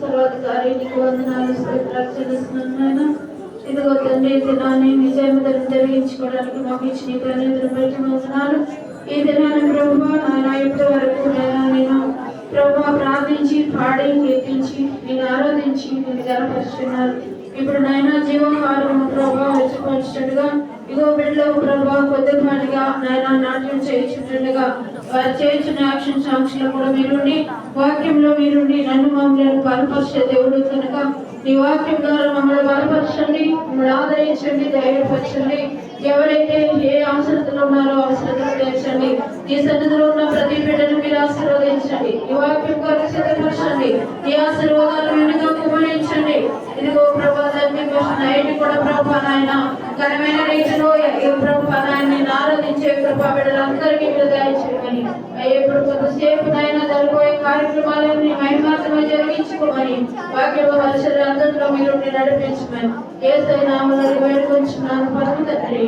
సర్వాధికారి నీకు వందనాలు స్తోత్రాలు ఇదిగో తండ్రి దినాన్ని మీ జరిగించుకోవడానికి మాకు ఇచ్చిన ఈ బట్టి వందనాలు ఈ దినాన్ని ప్రభు నాయన ఇప్పటి వరకు నేను ప్రభు ప్రార్థించి పాడి కీర్తించి నేను ఆరాధించి నేను గనపరుచున్నారు ఇప్పుడు నాయన జీవకాలం ప్రభావ రెచ్చిపోయినట్టుగా ఇగో బిడ్డలో ప్రభావ కొద్దిపాటిగా నాయన నాట్యం చేయించుండగా వారు చేయించిన యాక్షన్ సాంక్షన్లో కూడా మీరుండి వాక్యంలో మీరుండి నన్ను మమ్మల్ని బలపరిచే దేవుడు కనుక నీ వాక్యం ద్వారా మమ్మల్ని బలపరచండి మమ్మల్ని ఆదరించండి ధైర్యపరచండి. ఎవరైతే ఏ అవసరతలో ఉన్నారో అవసరతలు తీర్చండి ఈ సన్నిధిలో ఉన్న ప్రతి బిడ్డను మీరు ఆశీర్వదించండి. ఈ వాక్యం కొరకు సిద్ధపరచండి. ఈ ఆశీర్వాదం వెనుక కుమరించండి ఇదిగో ప్రభా తండ్రి నైట్ కూడా ప్రభా నాయన ఘనమైన రీతిలో నాయన ఆరాధించే బిడ్డలందరికీ మీరు దయచేయమని ఇప్పుడు కొంతసేపు నాయన జరగబోయే కార్యక్రమాలన్నీ మహిమాత్మగా జరిగించుకోమని అందరిలో మీరు నడిపించమని. ఏ నామలను వేడుకొంచున్నాను పరమ తండ్రి.